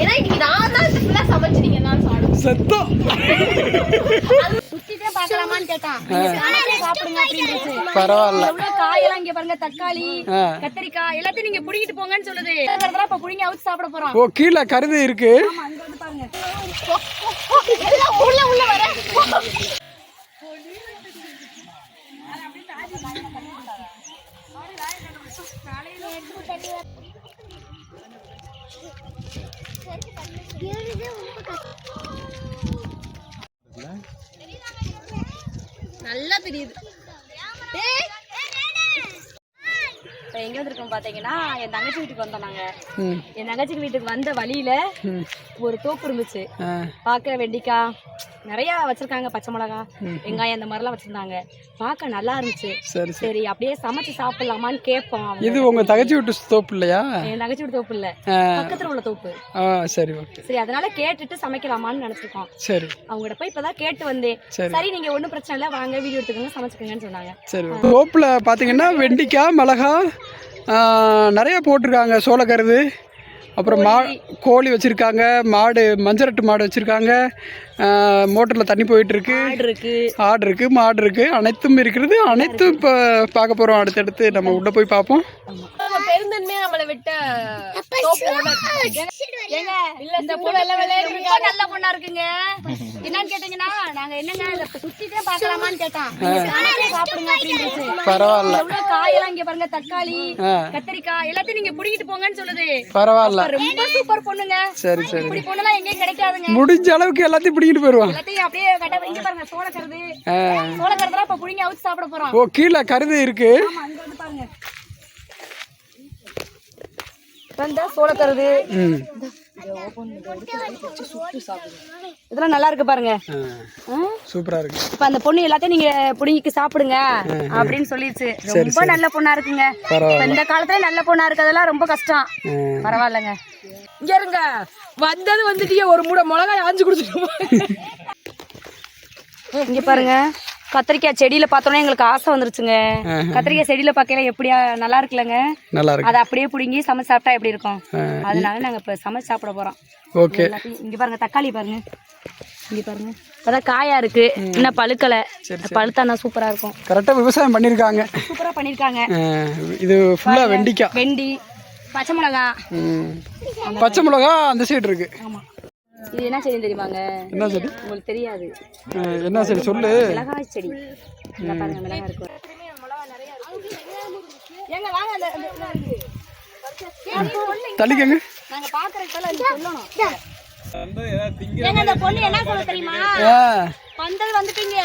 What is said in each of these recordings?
ஏன்னா இன்னைக்கு நான் தான் இது ஃபுல்லா சமைச்சு நீங்க தான் சாப்பிடுங்க சத்தம். சுத்திட்டே பார்க்கலாமான்னு கேட்டான். சாப்பிடுங்க அப்படின்னு பரவாயில்ல. எவ்வளவு காயெல்லாம் இங்க பாருங்க தக்காளி. கத்திரிக்காய் எல்லாத்தையும் நீங்க புடிங்கிட்டு போங்கன்னு சொல்லுது. இருக்கிறதெல்லாம் இப்ப புடிங்கி அவிச்சு சாப்பிட போறோம். ஓ கீழே கருது இருக்கு. ஆமா அங்க வந்து பாருங்க. எல்லாம் உள்ள உள்ள வர நல்லா தெரியுது ஏய். இப்ப எங்க வந்திருக்கோம் பாத்தீங்கன்னா என் தங்கச்சி வீட்டுக்கு வந்தோம் நாங்க. ம். என் தங்கச்சி வீட்டுக்கு வந்த வழியில ஒரு தோப்பு இருந்துச்சு. பார்க்க வெண்டிக்காய் நிறைய வச்சிருக்காங்க பச்சை மிளகா வெங்காயம் அந்த மாதிரிலாம் வச்சிருந்தாங்க. பார்க்க நல்லா இருந்துச்சு. சரி சரி. அப்படியே சமைச்சு சாப்பிடலாமான்னு கேட்போம். இது உங்க தகச்சி விட்டு தோப்பு இல்லையா? என் தங்கச்சி வீட்டு தோப்பு இல்ல. பக்கத்துல உள்ள தோப்பு. ஆ சரி ஓகே. சரி அதனால கேட்டுட்டு சமைக்கலாமான்னு நினைச்சிருக்கோம். சரி. அவங்ககிட்ட போய் இப்பதான் கேட்டு வந்தேன். சரி. நீங்க ஒண்ணும் பிரச்சனை இல்ல. வாங்க வீடியோ எடுத்துக்கோங்க சமைச்சுக்கோங்கன்னு சொன்னாங்க. சரி தோப்பில் பார்த்தீங்கன்னா வெண்டிக்காய் மிளகா நிறைய போட்டிருக்காங்க சோளக்கருது. அப்புறம் மா கோழி. வச்சுருக்காங்க மாடு மஞ்சரட்டு மாடு வச்சுருக்காங்க. மோட்டரில் தண்ணி போயிட்டுருக்கு. ஆடு இருக்கு ஆடு இருக்குது மாடு இருக்குது அனைத்தும் இருக்கிறது. அனைத்தும் இப்போ பார்க்க போகிறோம் அடுத்தடுத்து நம்ம உள்ளே போய் பார்ப்போம். பெருந்தன்மையா நம்மள விட்ட ஏங்க இல்ல இந்த பொண்ணு ரொம்ப நல்ல பொண்ணா இருக்குங்க. என்னன்னு கேட்டீங்கன்னா நாங்க என்னங்க இத சுத்திட்டே பார்க்கலாமான்னு கேட்டான். சாப்பிடுங்க அப்படின்னு பரவாயில்ல. எவ்வளவு காயெல்லாம் இங்க பாருங்க தக்காளி கத்திரிக்காய் எல்லாத்தையும் நீங்க புடிங்கிட்டு போங்கன்னு சொல்லுது. பரவாயில்ல. ரொம்ப சூப்பர் பொண்ணுங்க. சரி சரி. இப்படி பொண்ணுலாம் எங்கேயும் கிடைக்காதுங்க. முடிஞ்ச அளவுக்கு எல்லாத்தையும் பிடிக்கிட்டு போயிடுவான் எல்லாத்தையும் அப்படியே கட்ட இங்க பாருங்க சோளக்கருது. ஆ. சோளக்கருதுலாம் இப்ப புடிங்கி அவிச்சு சாப்பிட போறோம். ஓ கீழே கருது இருக்கு. ஆமா அங்க வந்து பாருங்க. வந்தா சோளக்கருது. இதெல்லாம் நல்லா இருக்கு பாருங்க? சூப்பராக இருக்கு. இப்ப அந்த பொண்ணு எல்லாத்தையும் நீங்க புடிங்கிக்கு சாப்பிடுங்க அப்படின்னு சொல்லிடுச்சு ரொம்ப நல்ல பொண்ணா இருக்குங்க. இப்ப இந்த காலத்துல நல்ல பொண்ணா இருக்கிறதெல்லாம் ரொம்ப கஷ்டம். பரவாயில்லைங்க. இங்க இருங்க. வந்தது வந்துட்டியே ஒரு மூட மிளகாய் ஆஞ்சு கொடுத்துட்டு இங்க பாருங்க. கத்திரிக்காய் செடியில பார்த்தோன்னே எங்களுக்கு ஆசை வந்துருச்சுங்க. கத்திரிக்காய் செடியில பார்க்கல எப்படியா நல்லா இருக்குல்லங்க. நல்லா இருக்கு. அதை அப்படியே பிடுங்கி சமைச்சு சாப்பிட்டா எப்படி இருக்கும்? அதனால நாங்க இப்ப சமைச்சு சாப்பிட போறோம். ஓகே. இங்க பாருங்க தக்காளி பாருங்க. இங்க பாருங்க. இப்பதான் காயா இருக்கு. இன்னும் பழுக்கல. பழுத்தானா சூப்பரா இருக்கும். கரெக்டாக விவசாயம் பண்ணியிருக்காங்க சூப்பரா பண்ணிருக்காங்க. இது ஃபுல்லாக வெண்டிக்காய். வெண்டி பச்சை மிளகா. பச்சை மிளகா அந்த சைடு இருக்கு. ஆமா. இது என்ன செடி தெரியுமாங்க? என்ன செடி? உங்களுக்கு தெரியாது. என்ன செடி? சொல்லு. மிளகாய் செடி. பாருங்க மிளகாய் இருக்கும் ஏங்க வாங்க அந்த. தள்ளிக்கங்க. நாங்க பாக்குறதுக்கு சொல்லணும். ஏங்க அந்த பொண்ணு என்ன சொல்ல தெரியுமா? வந்தது வந்துட்டீங்க.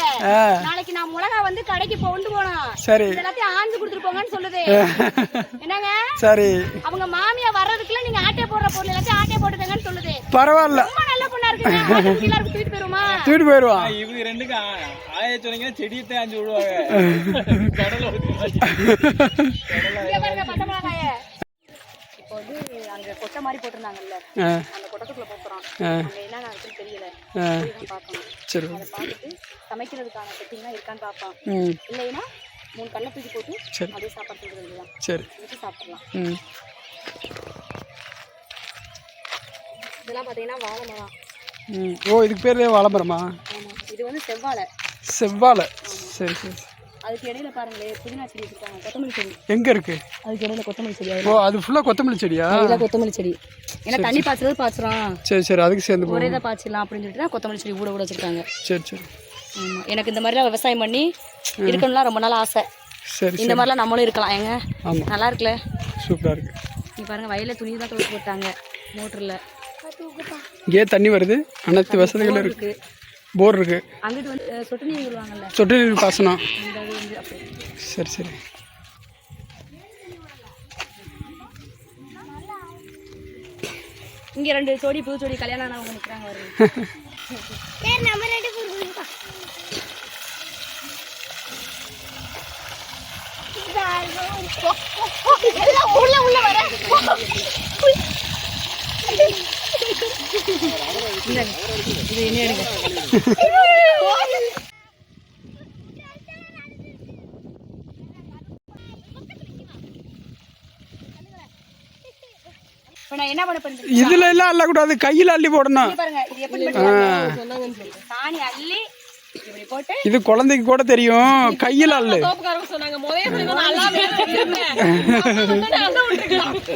நாளைக்கு நான் மிளகா வந்து கடைக்கு கொண்டு போனோம் சரி. எல்லாத்தையும் ஆஞ்சு கொடுத்துட்டு போங்கன்னு சொல்லுது. என்னங்க? சரி. அவங்க மாமியா வர்றதுக்குள்ள நீங்க ஆட்டை போடுற பொருள் எல்லாத்தையும் ஆட்டை போட்டுக்கங்கன்னு சொல்லுது. பரவாயில்ல. ரொம்ப நல்ல பொண்ணா இருக்கு, தூக்கிட்டு போயிருமா? தூக்கிட்டு இவங்க ரெண்டுக்கு ஆய சொன்னீங்கன்னா செடியத்தை அஞ்சு விடுவாங்க. கடலை இப்போ வந்து அங்க கொட்டை மாதிரி போட்டிருந்தாங்கல்ல அந்த கொட்டத்துக்குள்ள ஆ. அங்க என்ன இருக்குன்னு தெரியல. தான் பார்க்கணும். சரி. அதை பார்த்துட்டு சமைக்கிறதுக்கான செட்டிங்லாம் இருக்கான்னு பார்ப்போம். ம். இல்லைன்னா மூணு கல்லை தூக்கி போட்டு சரி. அப்படியே சாப்பாடு தூக்கி வேண்டியதான் சரி. வச்சு சாப்பிடலாம். இதெல்லாம் பார்த்தீங்கன்னா வாழை மரம் ம். ஓ இதுக்கு பேர் வாழைமரமா? இது வந்து செவ்வாழை. செவ்வாழை. சரி சரி. அதுக்கு இடையில பாருங்களேன் புதினா செடி வச்சிருக்காங்க கொத்தமல்லி செடி. எங்கே இருக்கு? அதுக்கு இடையில கொத்தமல்லி செடி ஓ அது ஃபுல்லாக கொத்தமல்லி செடியா? அதுதான் கொத்தமல்லி செடி. ஏன்னா தண்ணி பாய்ச்சறது பாய்ச்சறோம். சரி சரி அதுக்கு சேர்ந்து ஒரே தான் பாய்ச்சிடலாம் அப்படின்னு சொல்லிட்டு தான் கொத்தமல்லி செடி கூட கூட வச்சிருக்காங்க. சரி சரி. எனக்கு இந்த மாதிரிலாம் விவசாயம் பண்ணி இருக்கணும்லாம் ரொம்ப நாள் ஆசை. சரி இந்த மாதிரிலாம் நம்மளும் இருக்கலாம். ஏங்க? நல்லா இருக்குல்ல? சூப்பராக இருக்கு. நீ பாருங்க வயலில் துணி தான் துவைச்சு போட்டாங்க மோட்டரில். இங்கே தண்ணி வருது அனைத்து வசதிகளும் இருக்கு. இருக்கு. போர் இருக்கு சொட்டு நீர் விடுவாங்கல்ல சொட்டு நீர் பாசனம் சரி சரி இங்க ரெண்டு ஜோடி புது ஜோடி கல்யாணம் ஆனவங்க நிற்கிறாங்க வருங்க உள்ள உள்ள வர இது என்ன எடுங்க இப்ப நான் என்ன பண்ண போறேன் இதுல எல்லாம் அள்ளக்கூடாது. கையில் அள்ளி போடணும். இது அள்ளி குழந்தைக்கு கூட தெரியும். கையில் அள்ளு. சொன்னாங்க. அள்ள.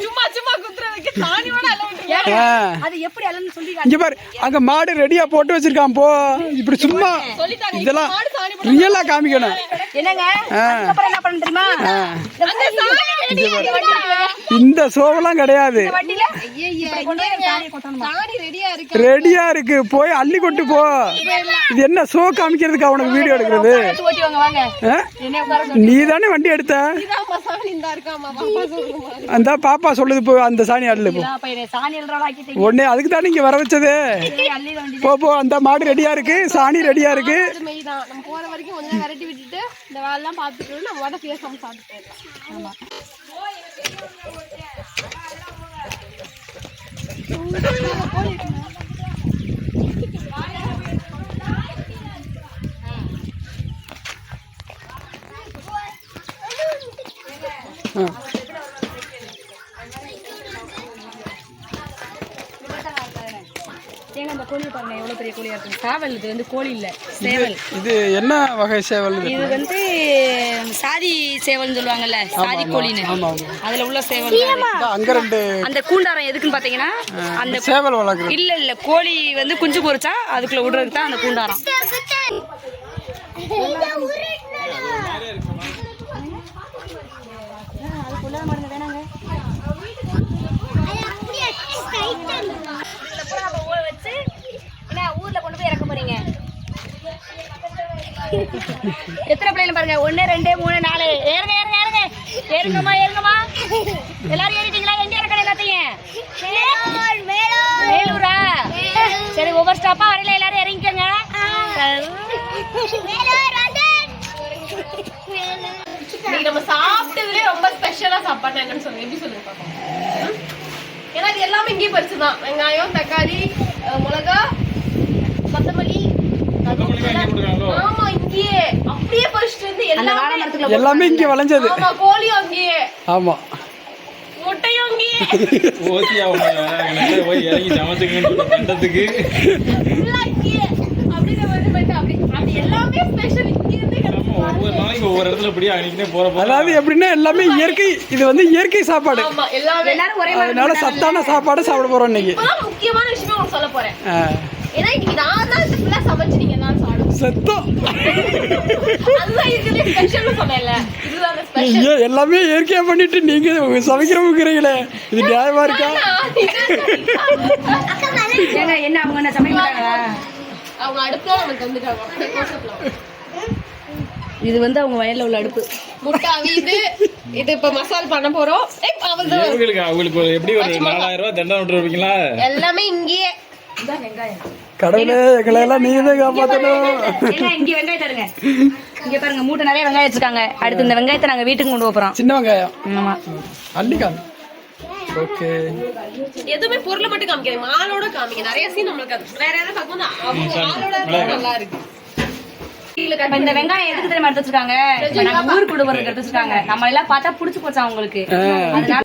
சும்மா சும்மா இங்க பாரு அங்க மாடு ரெடியா போட்டு வச்சிருக்கான் போ. இப்படி சும்மா. இதெல்லாம் மாடு சாணி போட- ரியலா காமிக்கணும். இந்த சோவெல்லாம் கிடையாது. ரெடியா இருக்கு? ரெடியா இருக்கு. போய் அள்ளி கொண்டு போ. இது என்ன சோ காமிக்கிறதுக்கு அவனுக்கு வீடியோ எடுக்கிறது? நீ தானே வண்டி எடுத்த? அந்த பாப்பா சொல்லுது போ அந்த சாணி அள்ளு போ. உடனே அதுக்கு தானே இங்க வர வச்சது? போ போ அந்த மாடு ரெடியா இருக்கு சாணி ரெடியா இருக்கு. பார்த்துட்டு நம்ம பேசாம சாப்பிட்டு போயிடலாம். ஏங்க இந்த கோழி பாருங்க எவ்வளவு பெரிய கோழியா இருக்கு சேவல் இது வந்து கோழி இல்ல சேவல் இது என்ன வகை சேவல்? இது வந்து சாதி சேவல்னு சொல்லுவாங்கல்ல சாதி கோழின்னு. அதுல உள்ள சேவல் அங்க ரெண்டு அந்த கூண்டாரம் எதுக்குன்னு பாத்தீங்கன்னா அந்த சேவல் வளர்க்குறது. இல்ல இல்ல. கோழி வந்து குஞ்சு பொரிச்சா அதுக்குள்ள விடுறதுக்கு தான் அந்த கூண்டாரம் வச்சு என்ன ஊர்ல கொண்டு போய் இறக்க போறீங்க எத்தனை பிள்ளைங்க பாருங்க? ஒன்னு ரெண்டு மூணு நாலு. ஏறுங்க ஏறுங்க ஏறுங்க. ஏறுங்கம்மா ஏறுங்கம்மா. எல்லாரும் ஏறிட்டீங்களா? எங்க இறக்கணும் எல்லாத்தையும்? வேலூரா சரி ஒவ்வொரு ஸ்டாப்பா வரையில எல்லாரும் இறங்கிக்கோங்க. நம்ம சாப்பிட்டதுலயே ரொம்ப ஸ்பெஷலா சாப்பாடு என்னன்னு சொல்லுங்க எப்படி சொல்லுங்க பாப்போம்? ம்? ஏன்னா இது எல்லாமே இங்கேயே பறிச்சுதான். வெங்காயம் தக்காளி மிளகா கொத்தமல்லி ஆமா இங்கேயே. அப்படியே பறிச்சுட்டு வந்து அந்த வாழை எல்லாமே இங்க விளைஞ்சது. ஆமா கோழியும் அங்கேயே. முட்டையும் அங்கேயே. ஓசி அவங்க போய் இறங்கி கண்டத்துக்கு எல்லாமே ஒவ்வொரு இடத்துல அன்னைக்குனே போற அதாவது எப்படின்னா இயற்கை இது வந்து இயற்கை சாப்பாடு. ஆமா எல்லாமே. எல்லாரும் ஒரே மாதிரி அதனால சத்தான சாப்பாடு சாப்பிட போறோம் இன்னைக்கு. முக்கியமான விஷயமே சொல்ல போறேன். ஏன்னா இன்னைக்கு நான் தான் ஃபுல்லா சமைச்சு நீங்க சத்தம் ஐயோ எல்லாமே இயற்கையா பண்ணிட்டு நீங்க சமைக்கிறவங்கிறீங்களே இது நியாயமா இருக்கா? ஏங்க என்ன அவங்க என்ன அவங்க அடுப்புல நமக்கு வந்துட்டாங்க. இது வந்து அவங்க வயல்ல உள்ள அடுப்பு. முட்டை அவியுது இது இப்ப மசால் பண்ண போறோம். அவங்களுக்கு ஒரு எப்படி ஒரு நாலாயிரம் ரூபாய் தண்டனை விட்டு எல்லாமே இங்கேயே. கடவுளே எங்களை எல்லாம் நீங்க தான் காப்பாத்தணும். இங்க வெங்காயம் தருங்க. இங்க பாருங்க மூட்டை நிறைய வெங்காயம் வச்சிருக்காங்க. அடுத்து இந்த வெங்காயத்தை நாங்க வீட்டுக்கு கொண்டு போறோம். சின்ன வெங்காயம்? ஆமா. அள்ளிக்காமி ஓகே. எதுவுமே பொருளை மட்டும் காமிக்காது மாலோட காமிங்க. நிறைய சீன் நம்மளுக்கு அது. வேற யாராவது பார்க்கும்போது அவங்க மாலோட இருந்தா நல்லா இருக்கு. இப்ப இந்த வெங்காயம் எதுக்கு தெரியுமா எடுத்து வச்சிருக்காங்க? ஊருக்கு எடுத்து வச்சிருக்காங்க. நம்ம எல்லாம் பார்த்தா புடிச்சு போச்சா அவங்களுக்கு அதனால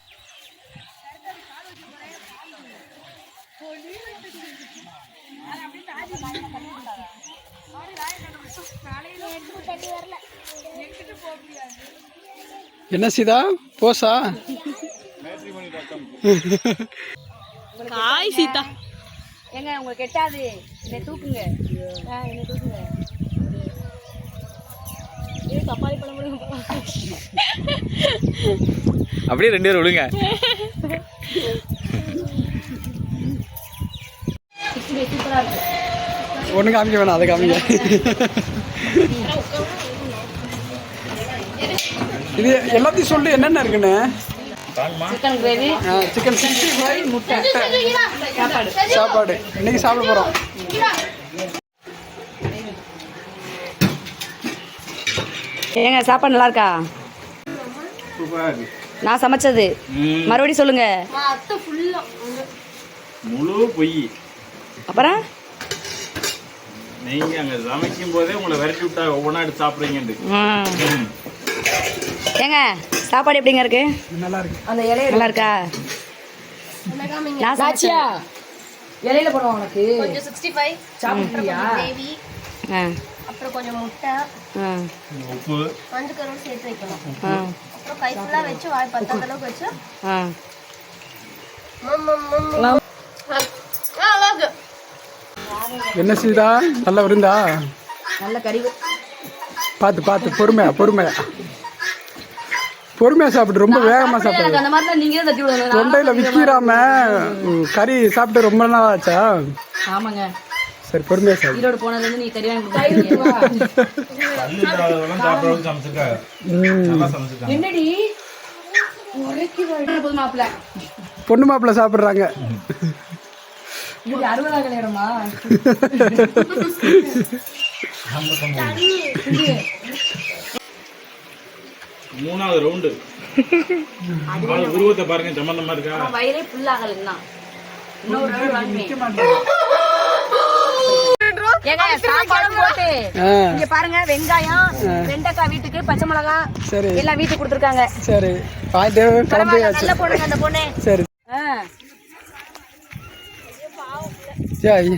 என்ன சீதா? போசா? ஹாய் சீதா. ஏங்க உங்களுக்கு எட்டாது என்னை தூக்குங்க. ஆ, என்னை தூக்குங்க. அப்படியே ரெண்டு பேரும் விழுங்க. ஒண்ணு காமிக்க வேணாம் அதை காமிங்க. இது எல்லாத்தையும் சொல்லு என்னென்ன இருக்குன்னு? Chicken gravy chicken sixty five முட்டை. சாப்பாடு. சாப்பாடு. இன்னைக்கு சாப்பிட போறோம். ஏங்க சாப்பாடு நல்லா இருக்கா நான் சமைச்சது. மறுபடியும் சொல்லுங்க. முழு பொய். அப்புறம்? நீங்க அங்க சமைக்கும் போதே உங்களை விரட்டி விட்டா ஒவ்வொன்றா எடுத்து சாப்பிடுறீங்கன்ட்டு. ம். ஏங்க சாப்பாடு எப்படிங்க இருக்கு? நல்லா இருக்கு அந்த இலைய நல்லா இருக்கா சாட்சியா இலையில போடுவோம் உனக்கு. கொஞ்சம் சிக்ஸ்டி ஃபைவ் சாப்பிடுறியா கிரேவி அப்புறம் கொஞ்சம் முட்டை. உப்பு. மஞ்சள் கருவு சேர்த்து வைக்கணும். அப்புறம் கை ஃபுல்லாக வச்சு வாய் பத்தாத அளவுக்கு வச்சு என்ன சீதா நல்லா விருந்தா? நல்ல கறி. பார்த்து பார்த்து பொறுமையா பொறுமையா. பொறுமையா சாப்பிட்டு ரொம்ப வேகமா சாப்பிடு. எனக்கு அந்த மாதிரி நீங்க தான் தட்டி விடுங்க தொண்டையில விக்கிராம ம், கறி சாப்பிட்டு ரொம்ப நாள் ஆச்சா? ஆமாங்க. சரி பொறுமையா ஈரோடு போனதுல நீ கறி வாங்கி மாப்பிள்ள பொண்ணு மாப்பிள்ளை சாப்பிட்றாங்க. அறுபதாம் கல்யாணமா? மூணாவது ரவுண்டு உருவத்தை பாருங்க சம்பந்தமா இருக்கா? வயிறே இன்னொரு. ஏங்க சாப்பாடு போட்டு ஆ. இங்க பாருங்க வெங்காயம் வெண்டைக்காய் வீட்டுக்கு பச்சை மிளகா சரி. எல்லாம் வீட்டுக்கு கொடுத்துருக்காங்க. சரி. வாங்கிட்டு கிளம்பியாச்சு நல்ல பொண்ணுங்க அந்த பொண்ணு. சரி. சரி